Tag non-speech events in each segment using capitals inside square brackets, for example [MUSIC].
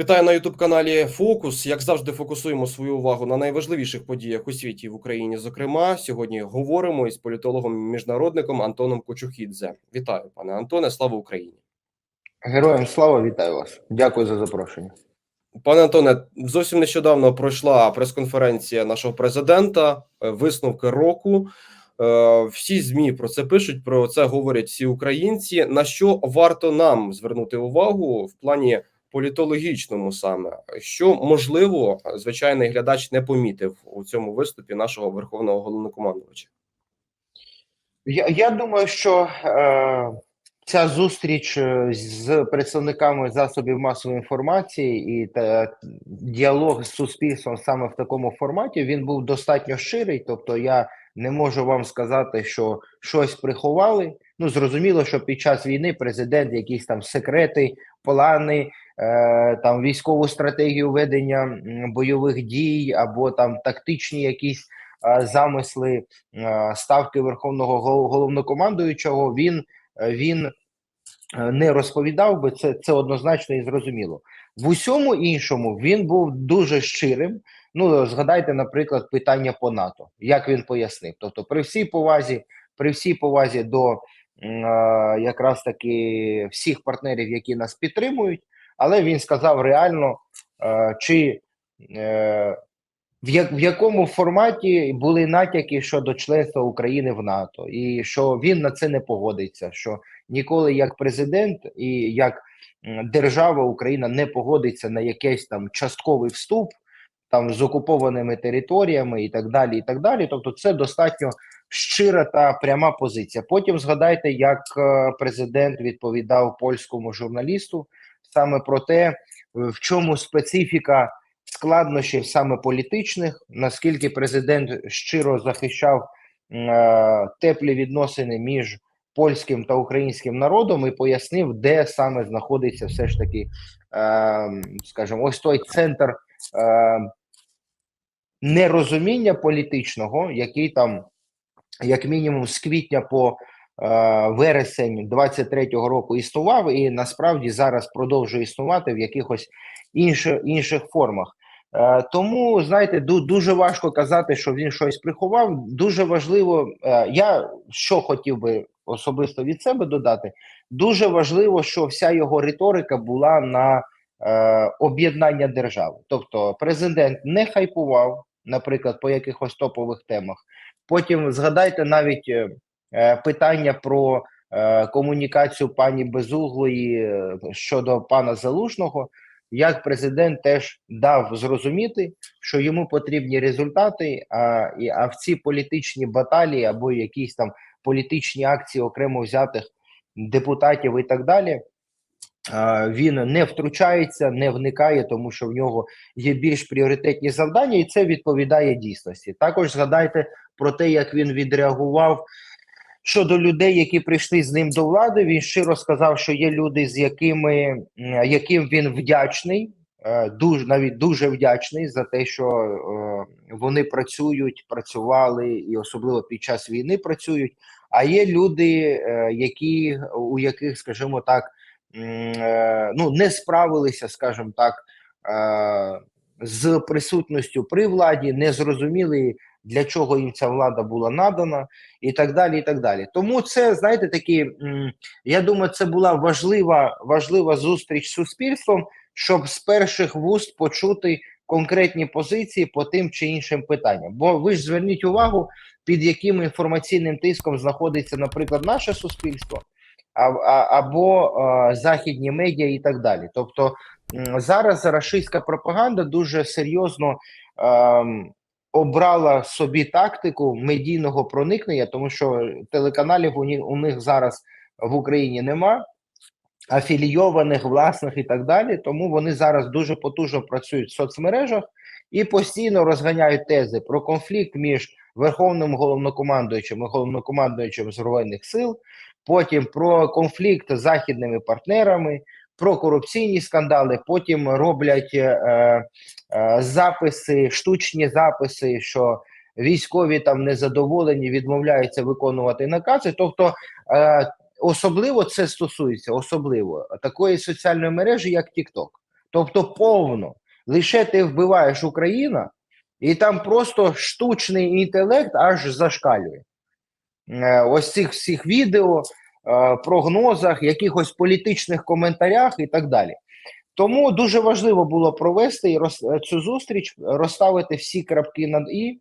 Вітаю на youtube каналі Фокус. Як завжди, фокусуємо свою увагу на найважливіших подіях у світі в Україні. Зокрема, сьогодні говоримо із політологом-міжнародником Антоном Кочухідзе. Вітаю, пане Антоне. Слава Україні, Героям слава, вітаю вас. Дякую за запрошення. пане Антоне. Зовсім нещодавно пройшла прес-конференція нашого президента. е, Висновки року. Е, Всі змі про це пишуть. Про це говорять всі українці. На що варто нам звернути увагу в плані політологічному саме, що можливо, звичайний глядач не помітив у цьому виступі нашого верховного головнокомандувача. Я, я думаю, що е, ця зустріч е, з представниками засобів масової інформації і та, діалог з суспільством саме в такому форматі він був достатньо щирий. Тобто, я не можу вам сказати, що щось приховали. Ну зрозуміло, що під час війни президент якісь там секрети, плани, там військову стратегію ведення бойових дій або там тактичні якісь е, замисли е, ставки верховного головнокомандуючого. Він е, він е, не розповідав би це, це однозначно і зрозуміло. В усьому іншому він був дуже щирим. Ну згадайте, наприклад, питання по НАТО, як він пояснив. Тобто, при всій повазі, при всій повазі до е, якраз таки всіх партнерів, які нас підтримують, але він сказав реально, е, чи е, в, якому форматі були натяки щодо членства України в НАТО, і що він на це не погодиться. Що ніколи як президент і як держава Україна не погодиться на якийсь там частковий вступ там з окупованими територіями і так далі. І так далі. Тобто, це достатньо щира та пряма позиція. Потім згадайте, як е, президент відповідав польському журналісту саме про те, в чому специфіка складнощів саме політичних, наскільки президент щиро захищав е, теплі відносини між польським та українським народом і пояснив, де саме знаходиться все ж таки, е, скажімо, ось той центр е, нерозуміння політичного, який там, як мінімум, з квітня по е, вересень 23-го року існував, і насправді зараз продовжує існувати в якихось інших, інших формах. Е, тому знаєте, ду- дуже важко казати, що він щось приховав. Дуже важливо, е, я що хотів би особисто від себе додати. Дуже важливо, що вся його риторика була на е, об'єднання держави. Тобто, президент не хайпував, наприклад, по якихось топових темах. Потім згадайте навіть е, е, питання про е, комунікацію пані Безуглої е, щодо пана Залужного як президент теж дав зрозуміти, що йому потрібні результати, а, і, а в ці політичні баталії або якісь там політичні акції окремо взятих депутатів і так далі. Він не втручається, не вникає, тому що в нього є більш пріоритетні завдання, і це відповідає дійсності. Також згадайте про те, як він відреагував щодо людей, які прийшли з ним до влади. Він щиро сказав, що є люди, з якими яким він вдячний, е, дуже навіть дуже вдячний за те, що е, вони працюють, працювали і особливо під час війни працюють. А є люди, е, які у яких, скажімо так, ну не справилися, скажімо так, з присутністю при владі, не зрозуміли для чого їм ця влада була надана, і так далі. і так далі. Тому це знаєте, такі я думаю, це була важлива, важлива зустріч з суспільством, щоб з перших вуст почути конкретні позиції по тим чи іншим питанням. Бо ви ж зверніть увагу, під яким інформаційним тиском знаходиться, наприклад, наше суспільство, або західні медіа і так далі. Тобто зараз рашистська пропаганда дуже серйозно. ем, обрала собі тактику медійного проникнення, тому що телеканалів у них, у них зараз в Україні нема, афілійованих, власних і так далі. Тому вони зараз дуже потужно працюють в соцмережах і постійно розганяють тези про конфлікт між верховним головнокомандуючим і головнокомандуючим збройних сил. Потім про конфлікт з західними партнерами, про корупційні скандали. Потім роблять е, е, записи, штучні записи, що військові там незадоволені, відмовляються виконувати накази. Тобто, е, особливо це стосується особливо такої соціальної мережі, як TikTok. тобто повно. Лише ти вбиваєш Україна, і там просто штучний інтелект аж зашкалює. Е, Ось цих всіх відео, прогнозах, якихось політичних коментарях і так далі. Тому дуже важливо було провести і роз- цю зустріч, розставити всі крапки над і,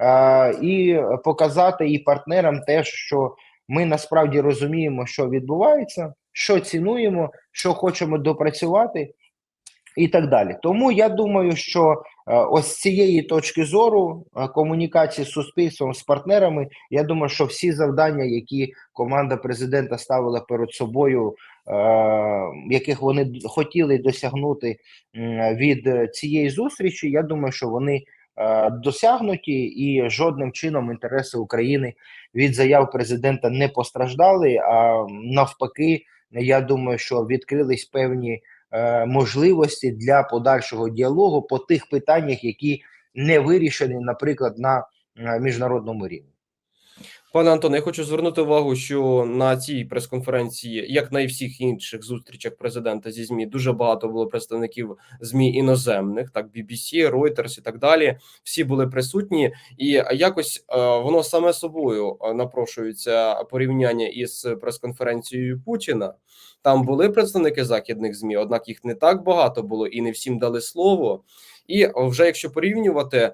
е, і показати і партнерам те, що ми насправді розуміємо, що відбувається, що цінуємо, що хочемо допрацювати, і так далі. Тому я думаю, що е, ось з цієї точки зору е, комунікації з суспільством з партнерами, я думаю, що всі завдання, які команда президента ставила перед собою, е, яких вони хотіли досягнути від цієї зустрічі, я думаю, що вони досягнуті, і жодним чином інтереси України від заяв президента не постраждали. А навпаки, я думаю, що відкрились певні можливості для подальшого діалогу по тих питаннях, які не вирішені, наприклад, на е, міжнародному рівні. Пане Антоне, я хочу звернути увагу, що на цій прес-конференції, як на і всіх інших зустрічах президента зі змі, дуже багато було представників змі іноземних, так BBC, Reuters і так далі. Всі були присутні, і якось е, воно саме собою е, напрошується порівняння із прес-конференцією Путіна. Там були представники західних змі, однак їх не так багато було, і не всім дали слово. І вже якщо порівнювати,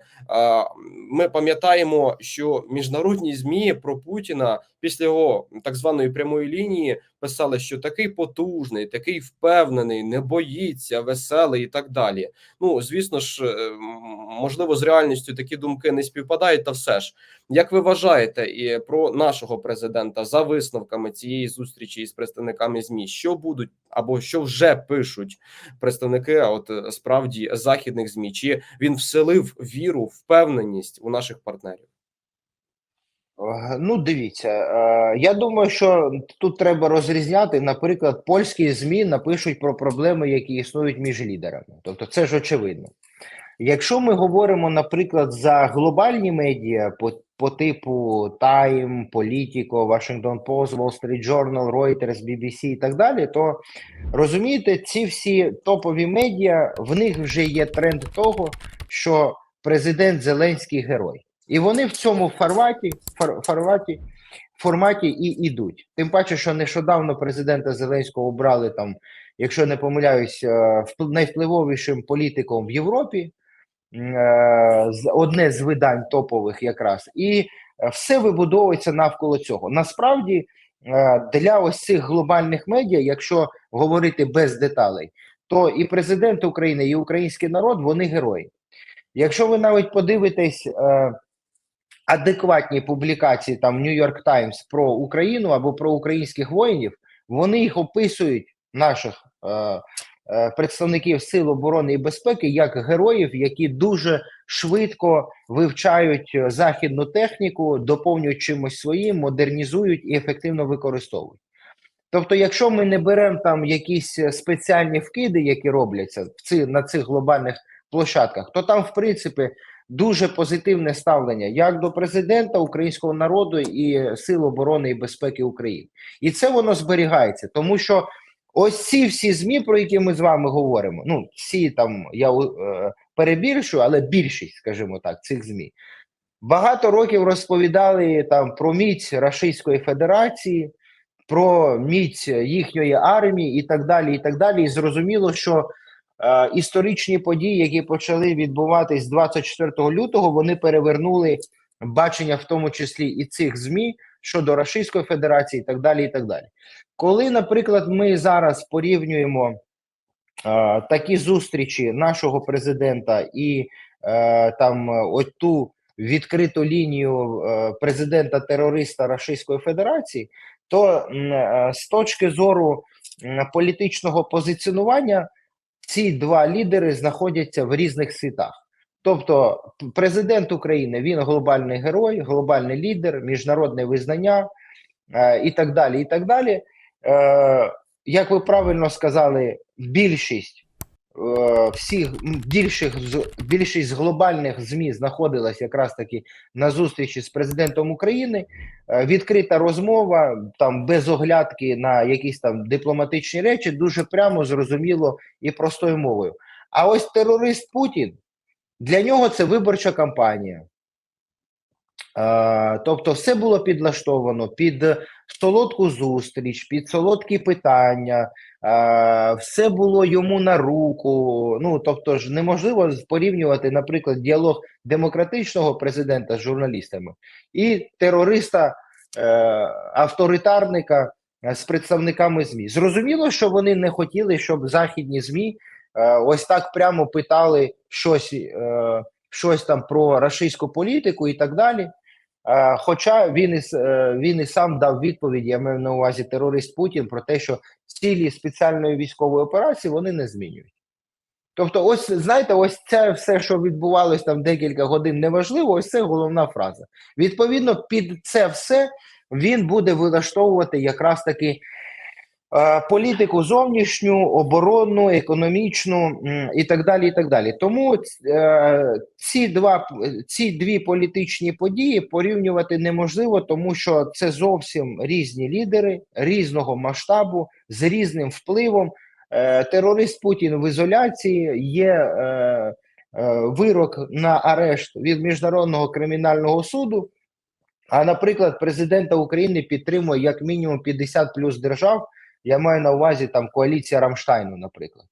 ми пам'ятаємо, що міжнародні змі про Путіна після його так званої прямої лінії писали, що такий потужний, такий впевнений, не боїться, веселий і так далі. Ну звісно ж, е, можливо, з реальністю такі думки не співпадають. Та все ж, як ви вважаєте, і про нашого президента за висновками цієї зустрічі із представниками змі, що будуть або що вже пишуть представники, от е, справді західних змі, чи він вселив віру, впевненість у наших партнерів? Е, Ну, дивіться, е, я думаю, що тут треба розрізняти. Наприклад, польські ЗМІ напишуть про проблеми, які існують між лідерами. Тобто, це ж очевидно. Якщо ми говоримо, наприклад, за глобальні медіа по, по типу Time, Politico, Washington Post, Wall Street Journal, Reuters, BBC і так далі, то розумієте, ці всі топові медіа, в них вже є тренд того, що президент Зеленський герой. І вони в цьому форматі, фор, форматі, форматі і йдуть. Тим паче, що нещодавно президента Зеленського обрали там, якщо не помиляюсь, е, найвпливовішим політиком в Європі, е, одне з видань топових якраз, і е, все вибудовується навколо цього. Насправді, для ось цих глобальних медіа, якщо говорити без деталей, то і президент України, і український народ вони герої. Якщо ви навіть подивитесь адекватні публікації там York Times про Україну або про українських воїнів, вони їх описують наших е, е, представників сил оборони і безпеки як героїв, які дуже швидко вивчають е, західну техніку, доповнюють чимось своїм, модернізують і ефективно використовують. Тобто, якщо ми не беремо там якісь е, спеціальні вкиди, які робляться в ці, на цих глобальних площадках, то там, в принципі, дуже позитивне ставлення як до президента українського народу і сил оборони і безпеки України, і це воно зберігається, тому що ось ці всі змі, про які ми з вами говоримо, ну всі там я е, перебільшую, але більшість, скажімо так, цих змі багато років розповідали там про міць Російської Федерації, про міць їхньої армії і так далі. І так далі. І зрозуміло, що е, історичні події, які почали відбуватись 24 лютого, вони перевернули бачення, в тому числі і цих змі щодо Російської Федерації, і так далі. І так далі. Коли, наприклад, ми зараз порівнюємо е, такі зустрічі нашого президента і е, там от ту відкриту лінію е, президента терориста Російської Федерації, то е, з точки зору політичного позиціонування ці два лідери знаходяться в різних світах. Тобто, президент України він глобальний герой, глобальний лідер, міжнародне визнання е, і так далі. І так далі. Е, як ви правильно сказали, більшість всіх м, більших більшість глобальних змі знаходилась якраз таки на зустрічі з президентом України. Е, Відкрита розмова там без оглядки на якісь там дипломатичні речі, дуже прямо зрозуміло і простою мовою. А ось терорист Путін для нього це виборча кампанія. Е, тобто, все було підлаштовано під солодку зустріч, під солодкі питання, е, все було йому на руку. Ну тобто ж неможливо порівнювати, наприклад, діалог демократичного президента з журналістами і терориста е, авторитарника е, з представниками ЗМІ. Зрозуміло, що вони не хотіли, щоб західні ЗМІ е, ось так прямо питали щось, щось там про рашистську політику і так далі. Е, Хоча він і, е, він і сам дав відповідь, я маю на увазі терорист Путін про те, що цілі спеціальної військової операції вони не змінюють. Тобто, ось знаєте, ось це все, що відбувалось там декілька годин, неважливо, ось це головна фраза. Відповідно, під це все він буде вилаштовувати якраз таки політику зовнішню, оборонну, економічну і так далі. І так далі. Тому е, ці два ці дві політичні події порівнювати неможливо, тому що це зовсім різні лідери різного масштабу з різним впливом. Е, Терорист Путін в ізоляції є е, е, вирок на арешт від міжнародного кримінального суду. А, наприклад, президента України підтримує як мінімум 50 плюс держав. Я маю на увазі там коаліція Рамштайну, наприклад.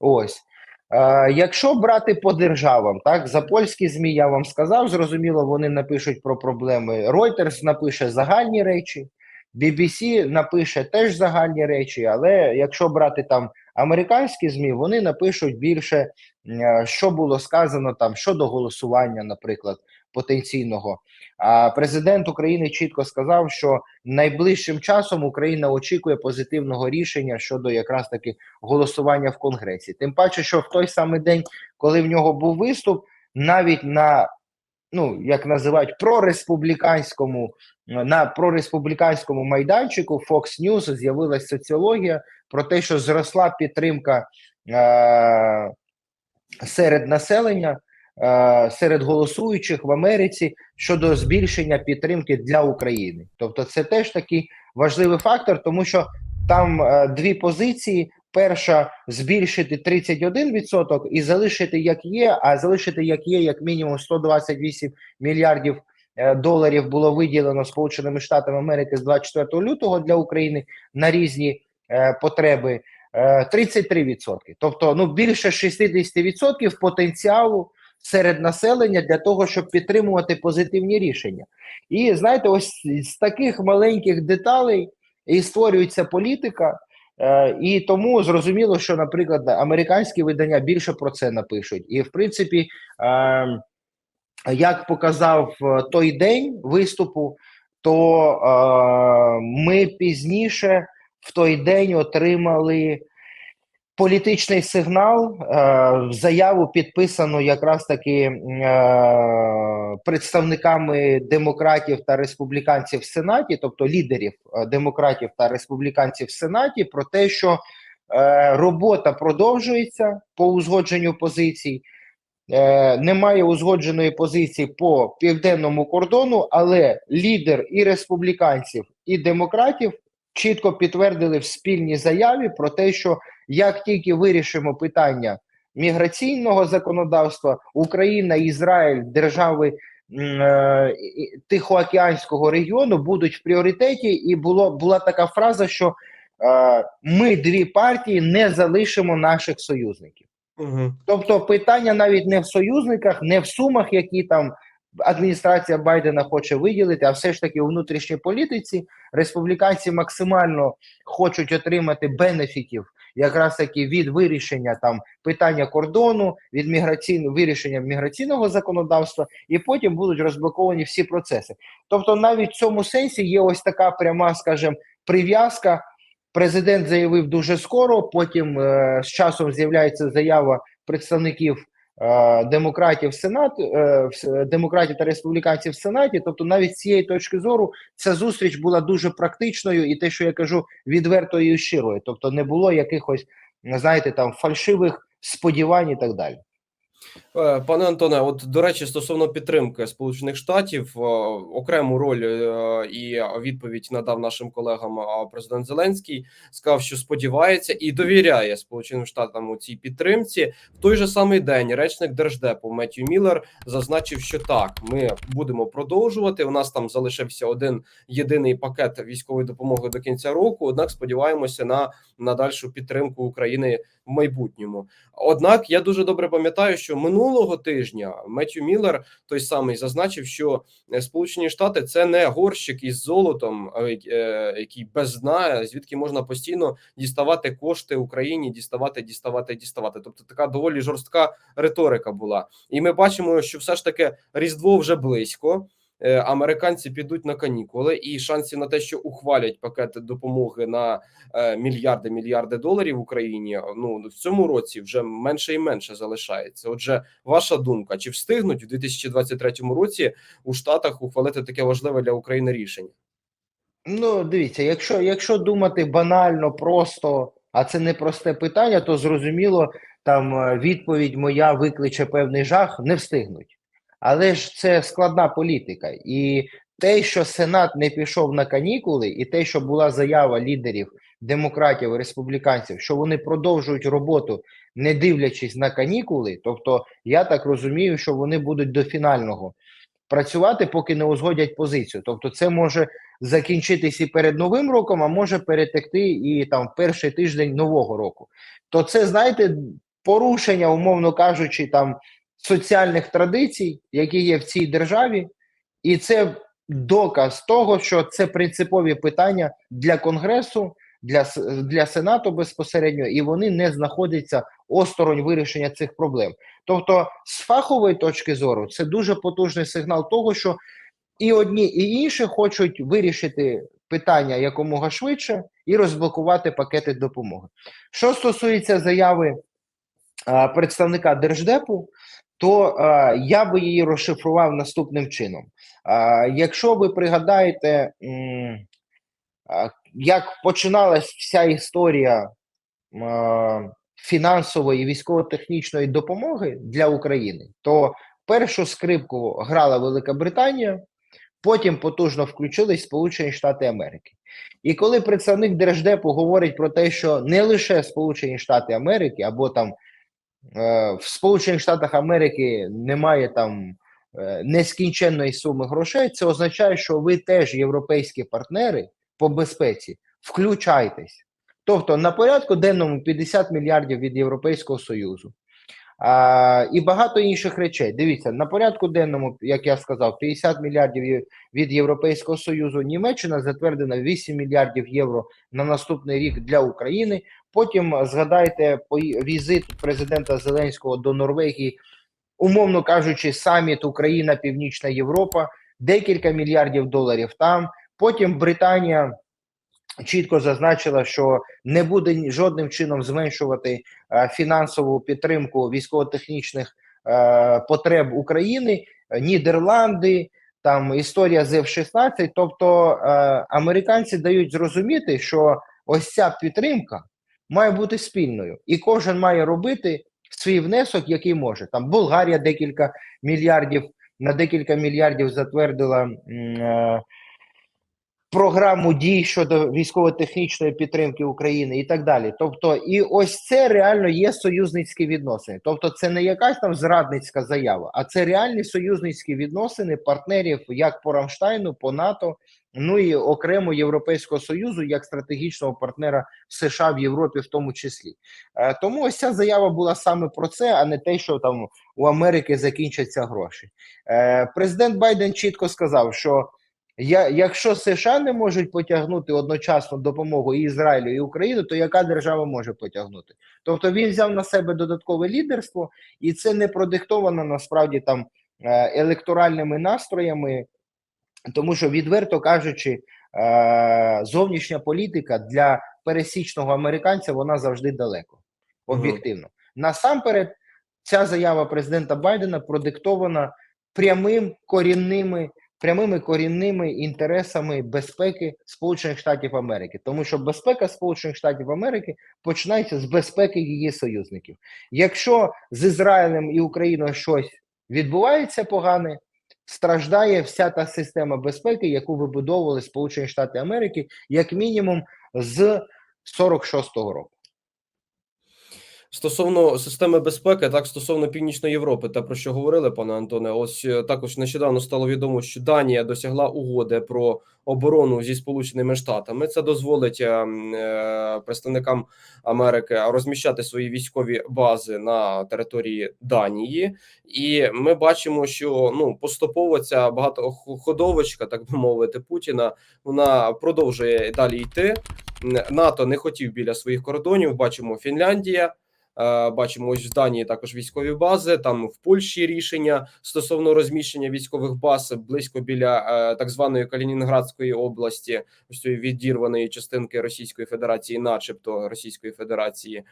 Ось. Е, якщо брати по державам, так, за польські ЗМІ я вам сказав, зрозуміло, вони напишуть про проблеми. Reuters напише загальні речі, BBC напише теж загальні речі, але якщо брати там американські ЗМІ, вони напишуть більше, е, що було сказано там щодо голосування, наприклад, потенційного. А президент України чітко сказав, що найближчим часом Україна очікує позитивного рішення щодо якраз таки голосування в Конгресі. Тим паче, що в той самий день, коли в нього був виступ, навіть на ну як називають прореспубліканському на прореспубліканському майданчику Fox News з'явилася соціологія про те, що зросла підтримка е- серед населення. Е, Серед голосуючих в Америці щодо збільшення підтримки для України, тобто це теж такий важливий фактор, тому що там е, дві позиції: перша збільшити 31% і залишити як є, а залишити як є, як мінімум 128 мільярдів е, доларів було виділено Сполученими Штатами Америки з 24 лютого для України на різні е, потреби. е, 33%. Тобто, ну більше 60% потенціалу серед населення для того, щоб підтримувати позитивні рішення. І знаєте, ось з таких маленьких деталей і створюється політика. Е, і тому зрозуміло, що, наприклад, американські видання більше про це напишуть. І в принципі, е, як показав е, той день виступу, то ми пізніше в той день отримали політичний сигнал, е, заяву підписану якраз таки е, представниками демократів та республіканців в Сенаті, тобто лідерів е, демократів та республіканців в Сенаті, про те, що робота продовжується по узгодженню позицій. Немає узгодженої позиції по південному кордону, але лідер і республіканців, і демократів чітко підтвердили в спільній заяві про те, що як тільки вирішимо питання міграційного законодавства, Україна, Ізраїль, держави е, Тихоокеанського регіону будуть в пріоритеті, і було була така фраза, що е, ми дві партії не залишимо наших союзників. Угу. Тобто питання навіть не в союзниках, не в сумах, які там адміністрація Байдена хоче виділити, а все ж таки у внутрішній політиці республіканці максимально хочуть отримати бенефітів якраз таки від вирішення там питання кордону, від міграційного вирішення міграційного законодавства, і потім будуть розблоковані всі процеси. Тобто, навіть в цьому сенсі є ось така пряма, скажімо, прив'язка. Президент заявив дуже скоро. Потім е, з часом з'являється заява представників демократів Сенат, е, демократів та республіканців в Сенаті. Тобто, навіть з цієї точки зору ця зустріч була дуже практичною, і те, що я кажу, відвертою і щирою. Тобто, не було якихось, знаєте, там фальшивих сподівань і так далі. Е, Пане Антоне, от до речі, стосовно підтримки Сполучених Штатів, е, окрему роль е, і відповідь надав нашим колегам президент Зеленський. Сказав, що сподівається і довіряє Сполученим Штатам у цій підтримці. В той же самий день речник держдепу Меттью Міллер зазначив, що так, ми будемо продовжувати. У нас там залишився один єдиний пакет військової допомоги до кінця року. Однак сподіваємося на надальшу підтримку України в майбутньому. Однак я дуже добре пам'ятаю, що минулого тижня Меттю Міллер той самий зазначив, що е, Сполучені Штати це не горщик із золотом, е, е, який без дна, звідки можна постійно діставати кошти Україні, діставати, діставати, діставати. Тобто така доволі жорстка риторика була. І ми бачимо, що все ж таки Різдво вже близько. Е, Американці підуть на канікули, і шансів на те, що ухвалять пакет допомоги на е, мільярди мільярди доларів Україні. Ну в цьому році вже менше і менше залишається. Отже, ваша думка, чи встигнуть у 2023 році у Штатах ухвалити таке важливе для України рішення? Ну, дивіться, якщо, якщо думати банально, просто, а це не просте питання, то зрозуміло, там е, відповідь моя викличе певний жах, не встигнуть. Але ж це складна політика. І те, що Сенат не пішов на канікули, і те, що була заява лідерів демократів і республіканців, що вони продовжують роботу, не дивлячись на канікули, тобто я так розумію, що вони будуть до фінального працювати, поки не узгодять позицію. Тобто, це може закінчитись і перед новим роком, а може перетекти і там перший тиждень нового року. То це, знаєте, порушення, умовно кажучи, там соціальних традицій, які є в цій державі, і це доказ того, що це принципові питання для конгресу, для, для сенату безпосередньо, і вони не знаходяться осторонь вирішення цих проблем. Тобто, з фахової точки зору, це дуже потужний сигнал того, що і одні, і інші хочуть вирішити питання якомога швидше і розблокувати пакети допомоги. Що стосується заяви а, представника держдепу, то а, я би її розшифрував наступним чином. А, якщо ви пригадаєте, а, як починалась вся історія а, фінансової військово-технічної допомоги для України, то першу скрипку грала Велика Британія, потім потужно включились Сполучені Штати Америки. І коли представник Держдепу говорить про те, що не лише Сполучені Штати Америки, або там е, в Сполучених Штатах Америки немає там е, нескінченної суми грошей, це означає, що ви теж європейські партнери по безпеці, включайтесь. Тобто на порядку денному 50 мільярдів від Європейського Союзу. А, і багато інших речей. Дивіться, на порядку денному, як я сказав, 50 мільярдів від Європейського Союзу. Німеччина затвердила 8 мільярдів євро на наступний рік для України. Потім е, згадайте візит президента Зеленського до Норвегії, умовно кажучи, саміт Україна, Північна Європа, декілька мільярдів доларів там. Потім Британія чітко зазначила, що не буде жодним чином зменшувати е, фінансову підтримку військово-технічних е, потреб України, Нідерланди, там історія з F-16. Тобто е, американці дають зрозуміти, що ось ця підтримка має бути спільною, і кожен має робити свій внесок, який може. Там Болгарія декілька мільярдів на декілька мільярдів затвердила. е, програму дій щодо військово-технічної підтримки України і так далі. Тобто, і ось це реально є союзницькі відносини. Тобто, це не якась там зрадницька заява, а це реальні союзницькі відносини партнерів як по Рамштайну, по НАТО, ну і окремо Європейського союзу як стратегічного партнера США в Європі, в тому числі. Е, тому ось ця заява була саме про це, а не те, що там у Америки закінчаться гроші. Е, президент Байден чітко сказав, що я, якщо США не можуть потягнути одночасно допомогу і Ізраїлю і Україну, то яка держава може потягнути? Тобто він взяв на себе додаткове лідерство, і це не продиктовано насправді там е, електоральними настроями, тому що, відверто кажучи, е, зовнішня політика для пересічного американця вона завжди далеко, об'єктивно. Насамперед, ця заява президента Байдена продиктована прямим корінними прямими корінними інтересами безпеки Сполучених Штатів Америки, тому що безпека Сполучених Штатів Америки починається з безпеки її союзників. Якщо з Ізраїлем і Україною щось відбувається погане, страждає вся та система безпеки, яку вибудовували Сполучені Штати Америки, як мінімум з 46-го року. Стосовно системи безпеки, так стосовно Північної Європи, те про що говорили, пане Антоне, ось е, також нещодавно стало відомо, що Данія досягла угоди про оборону зі Сполученими Штатами. Це дозволить е, е, представникам Америки розміщати свої військові бази на території Данії, і ми бачимо, що ну поступово ця багатоходовочка, так би мовити, Путіна, вона продовжує далі йти. НАТО не хотів біля своїх кордонів. Бачимо Фінляндія. Е, Бачимо, ось в Данії також військові бази. Там в Польщі рішення стосовно розміщення військових баз близько біля е, так званої Калінінградської області, ось цієї відірваної частинки Російської Федерації, начебто Російської Федерації.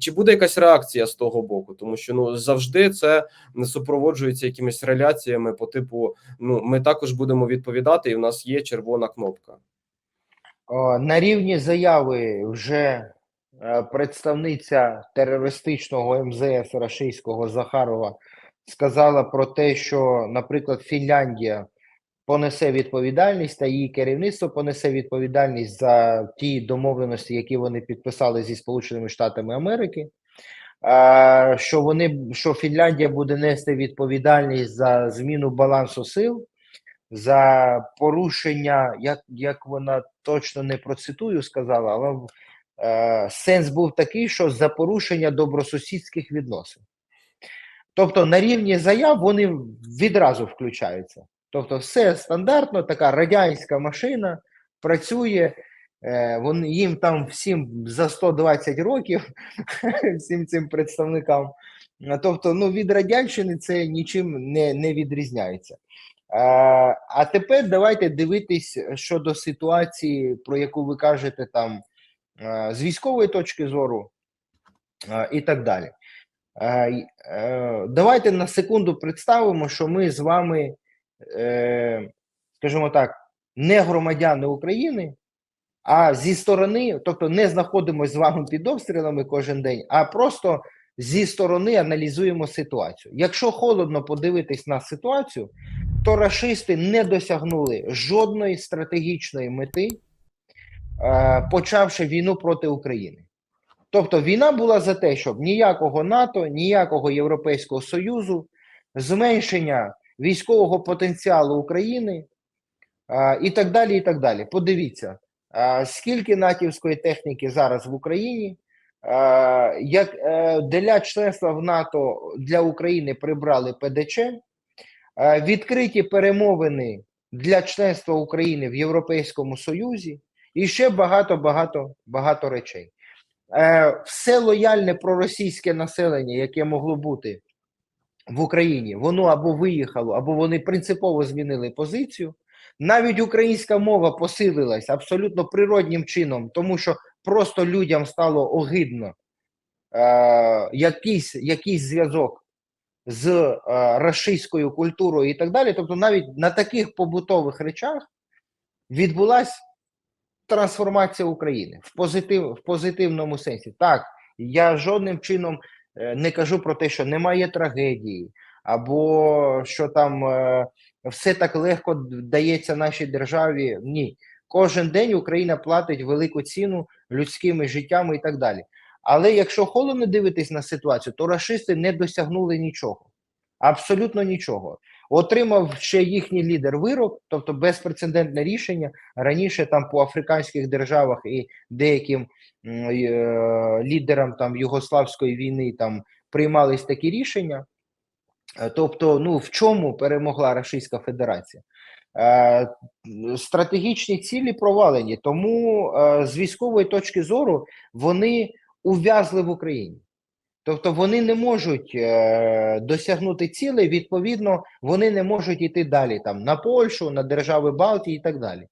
Чи буде якась реакція з того боку? Тому що ну завжди це супроводжується якимись реляціями по типу: ну ми також будемо відповідати, і в нас є червона кнопка. На рівні заяви вже е, представниця терористичного МЗС рашистського Захарова сказала про те, що, наприклад, Фінляндія понесе відповідальність та її керівництво понесе відповідальність за ті домовленості, які вони підписали зі Сполученими Штатами Америки. Е, Що вони що Фінляндія буде нести відповідальність за зміну балансу сил, за порушення, як, як вона точно не процитую, сказала, але е, сенс був такий, що за порушення добросусідських відносин. Тобто на рівні заяв вони відразу включаються. Тобто, все стандартно, така радянська машина працює. Е, вони, їм там всім за 120 років, [LAUGHS] всім цим представникам. Е, Тобто, ну, від радянщини це нічим не, не відрізняється. А тепер давайте дивитись щодо ситуації, про яку ви кажете там з військової точки зору е, і так далі. Е, е, Давайте на секунду представимо, що ми з вами, е, скажімо так, не громадяни України, а зі сторони, тобто не знаходимося з вами під обстрілами кожен день, а просто зі сторони аналізуємо ситуацію. Якщо холодно подивитись на ситуацію, то рашисти не досягнули жодної стратегічної мети, е, почавши війну проти України. Тобто війна була за те, щоб ніякого НАТО, ніякого Європейського Союзу, зменшення військового потенціалу України е, і так далі. і так далі. Подивіться, е, скільки натівської техніки зараз в Україні, е, як е, для членства в НАТО для України прибрали ПДЧ, е, відкриті перемовини для членства України в Європейському Союзі і ще багато багато багато речей. Е, все лояльне проросійське населення, яке могло бути в Україні, воно або виїхало, або вони принципово змінили позицію. Навіть українська мова посилилась абсолютно природнім чином, тому що просто людям стало огидно е, якийсь, якийсь зв'язок з е, рашистською культурою і так далі. Тобто, навіть на таких побутових речах відбулась трансформація України в позитив в позитивному сенсі. Так, я жодним чином е, не кажу про те, що немає трагедії, або що там е, все так легко дається нашій державі. Ні, кожен день Україна платить велику ціну людськими життями і так далі. Але якщо холодно дивитись на ситуацію, то рашисти не досягнули нічого. Абсолютно нічого. Отримав ще їхній лідер вирок, тобто безпрецедентне рішення. Раніше там по африканських державах і деяким е, лідерам там Югославської війни там приймались такі рішення. Е, Тобто, ну в чому перемогла Російська Федерація? Е, стратегічні цілі провалені, тому е, з військової точки зору вони ув'язли в Україні. Тобто вони не можуть е, досягнути цілей, відповідно, вони не можуть йти далі там на Польщу, на держави Балтії і так далі.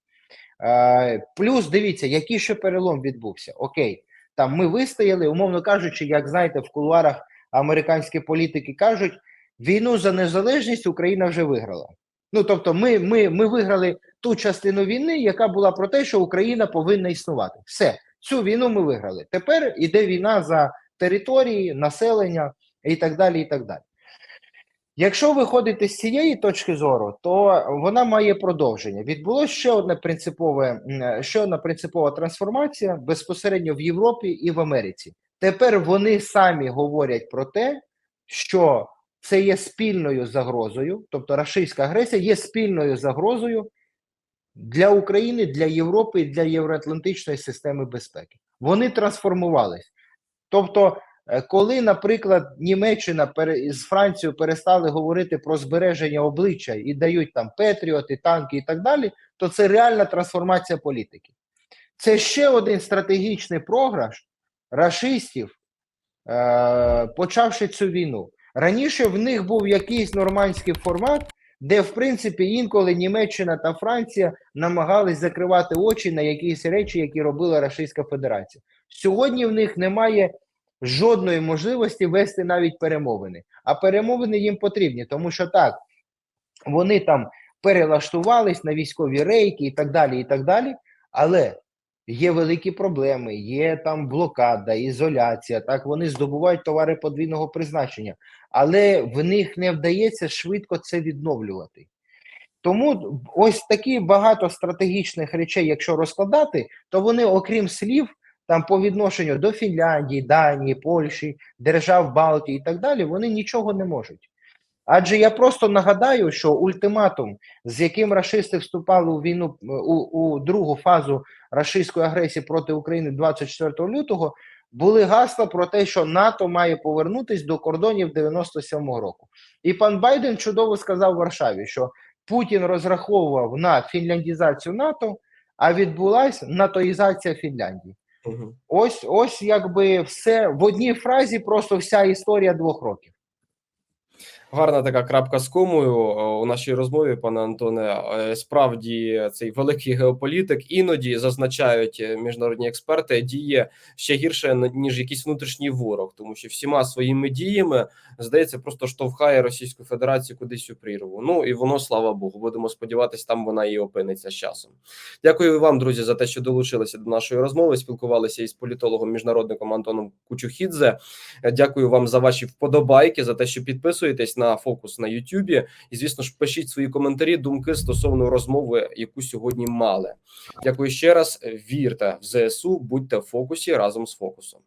Е, плюс дивіться, який ще перелом відбувся. Окей, там ми вистояли, умовно кажучи, як знаєте, в кулуарах американські політики кажуть, війну за незалежність Україна вже виграла. Ну тобто, ми, ми, ми виграли ту частину війни, яка була про те, що Україна повинна існувати. Все, цю війну ми виграли. Тепер іде війна за території, населення і так далі. і так далі. Якщо виходити з цієї точки зору, то вона має продовження. Відбулося ще одне принципове, ще одна принципова трансформація безпосередньо в Європі і в Америці. Тепер вони самі говорять про те, що це є спільною загрозою, тобто рашистська агресія є спільною загрозою для України, для Європи і для євроатлантичної системи безпеки. Вони трансформувались. Тобто, е, коли, наприклад, Німеччина з Францією перестали говорити про збереження обличчя і дають там Петріоти, танки і так далі, то це реальна трансформація політики. Це ще один стратегічний програш рашистів, е, почавши цю війну. Раніше в них був якийсь нормандський формат, де, в принципі, інколи Німеччина та Франція намагались закривати очі на якісь речі, які робила Рашистська Федерація. Сьогодні в них немає жодної можливості вести навіть перемовини. А перемовини їм потрібні, тому що так, вони там перелаштувались на військові рейки і так далі, і так далі. Але є великі проблеми, є там блокада, ізоляція. Так вони здобувають товари подвійного призначення, але в них не вдається швидко це відновлювати. Тому ось такі багато стратегічних речей, якщо розкладати, то вони, окрім слів, там по відношенню до Фінляндії, Данії, Польщі, держав Балтії і так далі, вони нічого не можуть. Адже я просто нагадаю, що ультиматум, з яким рашисти вступали у війну у, у другу фазу рашистської агресії проти України 24 лютого, були гасла про те, що НАТО має повернутися до кордонів 97-го року. І пан Байден чудово сказав в Варшаві, що Путін розраховував на фінляндізацію НАТО, а відбулася натоїзація Фінляндії. Мгм. Ось, ось якби все в одній фразі, просто вся історія двох років. Гарна така крапка з комою е, у нашій розмові, пане Антоне. Е, Справді цей великий геополітик іноді зазначають е, міжнародні експерти, діє ще гірше ніж якийсь внутрішній ворог, тому що всіма своїми діями здається, просто штовхає Російську Федерацію кудись у прірву. Ну і воно, слава Богу, будемо сподіватися, там вона і опиниться з часом. Дякую вам, друзі, за те, що долучилися до нашої розмови. Спілкувалися із політологом міжнародником Антоном Кучухідзе. Дякую вам за ваші вподобайки, за те, що підписуєтесь на фокус на Ютубі. І звісно ж, пишіть свої коментарі, думки стосовно розмови, яку сьогодні мали. Дякую ще раз. Вірте в ЗСУ, будьте в фокусі разом з фокусом.